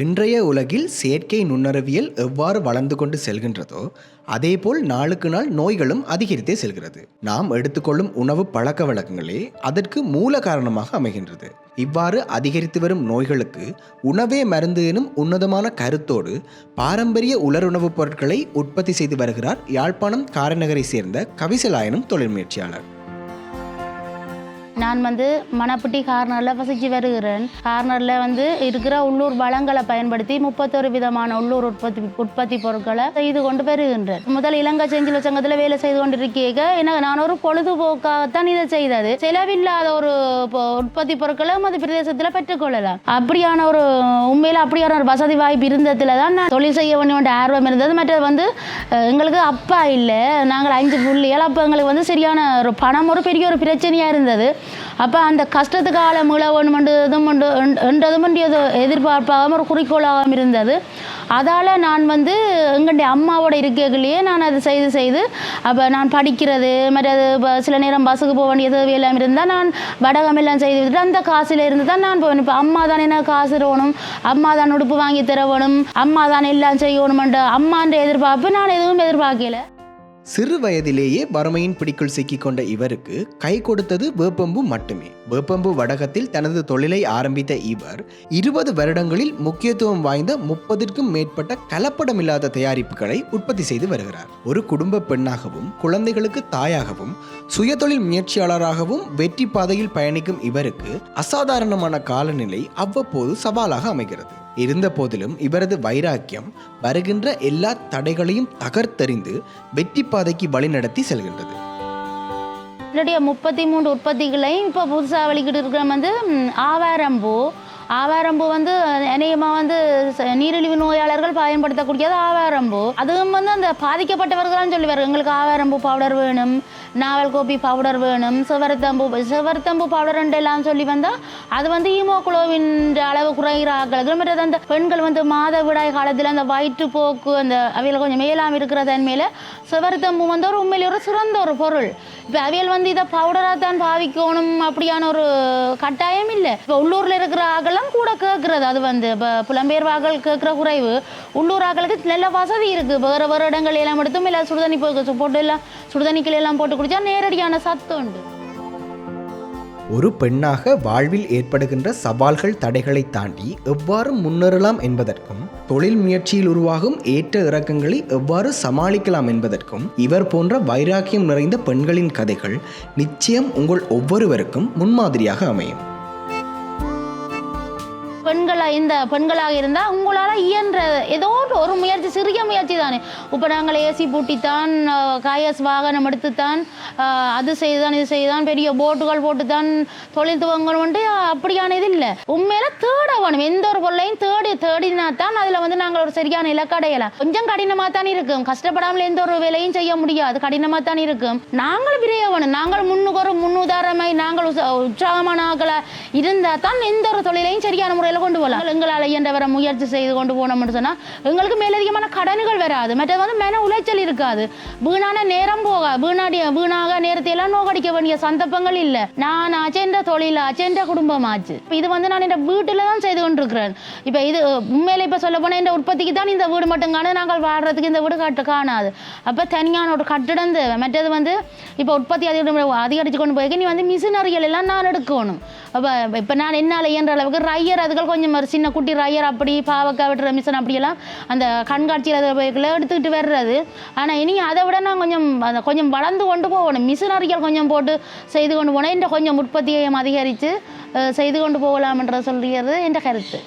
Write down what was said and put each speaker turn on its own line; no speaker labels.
இன்றைய உலகில் செயற்கை நுண்ணறிவியல் எவ்வாறு வளர்ந்து கொண்டு செல்கின்றதோ அதேபோல் நாளுக்கு நாள் நோய்களும் அதிகரித்தே செல்கிறது. நாம் எடுத்துக்கொள்ளும் உணவு பழக்க வழக்கங்களே அதற்கு மூல காரணமாக அமைகின்றது. இவ்வாறு அதிகரித்து வரும் நோய்களுக்கு உணவே மருந்து எனும் உன்னதமான கருத்தோடு பாரம்பரிய உலருணவுப் பொருட்களை உற்பத்தி செய்து வருகிறார் யாழ்ப்பாணம் காரநகரை சேர்ந்த கவிசலாயனும் தொழில் முயற்சியாளர்.
நான் வந்து மணப்பட்டி கார்னரில் வசித்து வருகிறேன். கார்னரில் வந்து இருக்கிற உள்ளூர் வளங்களை பயன்படுத்தி முப்பத்தொரு விதமான உள்ளூர் உற்பத்தி உற்பத்தி பொருட்களை செய்து கொண்டு வருகின்றேன். முதல் இலங்கை செஞ்சில் சங்கத்தில் வேலை செய்து கொண்டிருக்கீங்க. எனக்கு நான் ஒரு பொழுதுபோக்காகத்தான் இதை செய்தது. செலவில்லாத ஒரு உற்பத்தி பொருட்களை மது பிரதேசத்தில் பெற்றுக்கொள்ளலாம். அப்படியான ஒரு உண்மையில் அப்படியான ஒரு வசதி வாய்ப்பு இருந்ததுல தான் நான் தொழில் செய்ய வேண்டிய ஆர்வம் இருந்தது. மற்றது வந்து எங்களுக்கு அப்பா இல்லை. நாங்கள் அஞ்சு புள்ளிகள். அப்போ எங்களுக்கு வந்து சரியான ஒரு பணம் ஒரு பெரிய ஒரு பிரச்சனையாக இருந்தது. அப்போ அந்த கஷ்டத்துக்கு ஆள மீள வேணுமென்றதும் என்றதும் வேண்டியது எதிர்பார்ப்பாகவும் ஒரு குறிக்கோளாகவும் இருந்தது. அதால் நான் வந்து எங்களுடைய அம்மாவோட இருக்கைகளையே நான் அதை செய்து செய்து அப்போ நான் படிக்கிறது மற்றது சில நேரம் பஸ்ஸுக்கு போக வேண்டிய தேவையெல்லாம் இருந்தால் நான் வடகம் எல்லாம் செய்து விட்டுட்டு அந்த காசில் இருந்து தான் நான் போவேன். இப்போ அம்மா தான் என்ன காசு தரணும்? அம்மா தான் உடுப்பு வாங்கி தரணும் அம்மா தான் எல்லாம் செய்யணுமென்ற அம்மான்ற எதிர்பார்ப்பு நான் எதுவும் எதிர்பார்க்கல.
சிறு வயதிலேயே வறுமையின் பிடிக்குள் சிக்கிக்கொண்ட இவருக்கு கை கொடுத்தது வேப்பம்பு மட்டுமே. வேப்பம்பு வடகத்தில் தனது தொழிலை ஆரம்பித்த இவர் இருபது வருடங்களில் முக்கியத்துவம் வாய்ந்த முப்பதிற்கும் மேற்பட்ட கலப்படமில்லாத தயாரிப்புகளை உற்பத்தி செய்து வருகிறார். ஒரு குடும்ப பெண்ணாகவும் குழந்தைகளுக்கு தாயாகவும் சுயதொழில் முயற்சியாளராகவும் வெற்றி பாதையில் பயணிக்கும் இவருக்கு அசாதாரணமான காலநிலை அவ்வப்போது சவாலாக அமைகிறது. இருந்த போதிலும் இவரது வைராக்கியம் வருகின்ற எல்லா தடைகளையும் தகர்த்தறிந்து வெற்றி பாதைக்கு வழிநடத்தி செல்கின்றது.
என்னுடைய முப்பத்தி மூன்று உற்பத்திகளையும் இப்போ புதுசாக வெளிக்கிட்டு இருக்கிற வந்து ஆவாரம்பூ ஆவாரம்பூ வந்து அநேகமாக வந்து ச- நீரிழிவு நோயாளர்கள் பயன்படுத்தக்கூடியது ஆவாரம்பூ. அதுவும் வந்து அந்த பாதிக்கப்பட்டவர்களான்னு சொல்லுவார். எங்களுக்கு ஆவாரம்பூ பவுடர் வேணும் நாவல் கோபி பவுடர் வேணும் சிவரத்தம்பூ சிவரத்தம்பூ பவுடர் எல்லாம் சொல்லி வந்தால் அது வந்து ஹீமோகுளோபின் அளவு குறைகிற ஆக்களுக்கு மற்றது அந்த பெண்கள் வந்து மாதவிடாய் காலத்தில் அந்த வயிற்றுப்போக்கு அந்த அவையில் கொஞ்சம் மேலாம் இருக்கிற தன்மையில் சிவரத்தம்பூ வந்து ஒரு உண்மையிலே ஒரு சிறந்த ஒரு பொருள். இப்போ அவியல் வந்து இதை பவுடராக தான் பாவிக்கணும் அப்படியான ஒரு கட்டாயம் இல்லை. இப்போ உள்ளூரில் இருக்கிற ஆகலாம் கூட கேட்குறது அது வந்து இப்போ புலம்பெயர் ஆக்கள் கேட்குற குறைவு. உள்ளூர் ஆக்களுக்கு நல்ல வசதி இருக்குது வேறு வேறு இடங்கள் எல்லாம் எடுத்தும் இல்லை சுடுதண்ணி போ- போட்டு எல்லாம் சுடுதண்ணிக்கள் எல்லாம் போட்டு குடித்தா நேரடியான சத்து உண்டு.
ஒரு பெண்ணாக வாழ்வில் ஏற்படுகின்ற சவால்கள் தடைகளை தாண்டி எவ்வாறு முன்னேறலாம் என்பதற்கும் தொழில் முயற்சியில் உருவாகும் ஏற்ற இறக்கங்களை எவ்வாறு சமாளிக்கலாம் என்பதற்கும் இவர் போன்ற வைராக்கியம் நிறைந்த பெண்களின் கதைகள் நிச்சயம் உங்கள் ஒவ்வொருவருக்கும் முன்மாதிரியாக அமையும்.
பெண்களாக இந்த பெண்களாக இருந்தால் உங்களால் இயன்ற ஏதோ ஒரு- முயற்சி சிறிய முயற்சி தானே. இப்போ நாங்கள் ஏசி பூட்டித்தான் காயஸ் வாகனம் எடுத்துத்தான் அது செய்துதான் இது செய்துதான் பெரிய போட்டுகள் போட்டுத்தான் தொழில் துவங்கணும்ட்டு அப்படியான இது இல்லை. உண்மையில தேட வேணும் எந்த ஒரு பொருளையும் தேடி தேடினா தான் அதில் வந்து நாங்கள் ஒரு சரியான இலக்கடையலாம் கொஞ்சம் கடினமாக தான் இருக்கும். கஷ்டப்படாமல் எந்த ஒரு வேலையும் செய்ய முடியாது. கடினமாக தான் இருக்கும். நாங்கள் விரைய வேணும் நாங்கள் முன்னுக்கு ஒரு முன்னுதாரணமாய் நாங்கள் உற்சாகமான ஆக்களை இருந்தால் தான் எந்த ஒரு தொழிலையும் சரியான முறையில் கொண்டு போகலாம் எங்களால் இயன்ற முயற்சி செய்து கொண்டு போனோம்னு சொன்னால் எங்களுக்கு மேலதிகமான கடன்கள் வராது. மற்றது வந்து மன உளைச்சல் இருக்காது. வீணான நேரம் போக வீணாடி வீணாக நேரத்தை எல்லாம் நோக்கடிக்க வேண்டிய சந்தர்ப்பங்கள் இல்லை. நான் அச்சென்ற தொழில் அச்சென்ற குடும்பம் ஆச்சு. இது வந்து நான் என் வீட்டில் தான் செய்து கொண்டிருக்கிறேன். இப்போ இது உண்மையில இப்போ சொல்ல போனால் என் உற்பத்திக்கு தான் இந்த வீடு மட்டும் காணும் நாங்கள் வாழ்றதுக்கு இந்த வீடு கட்டு காணாது. அப்போ தனியான ஒரு கட்டிடம் தேவை. மற்றது வந்து இப்போ உற்பத்தி அதிகம் அதிகரித்து கொண்டு போய் நீ வந்து மிஷினரிகள் எல்லாம் நான் எடுக்கணும். அப்போ இப்போ நான் என்னால் இயன்ற அளவுக்கு ரையர் அதுகள் கொஞ்சம் ஒரு சின்ன குட்டி ரையர் அப்படி பாவக்காய் வெட்டுற மிஷின் அப்படியெல்லாம் அந்த கண்காட்சியில் அதை எடுத்துக்கிட்டு வர்றது. ஆனால் இனி அதை விட நான் கொஞ்சம் அந்த கொஞ்சம் வளர்ந்து கொண்டு போகணும். மிஷினரிகள் கொஞ்சம் போட்டு செய்து கொண்டு போனேன் இந்த கொஞ்சம் உற்பத்தியையும் அதிகரித்து செய்து கொண்டு போகலாம்ன்ற சொல்கிறது என்ற கருத்து.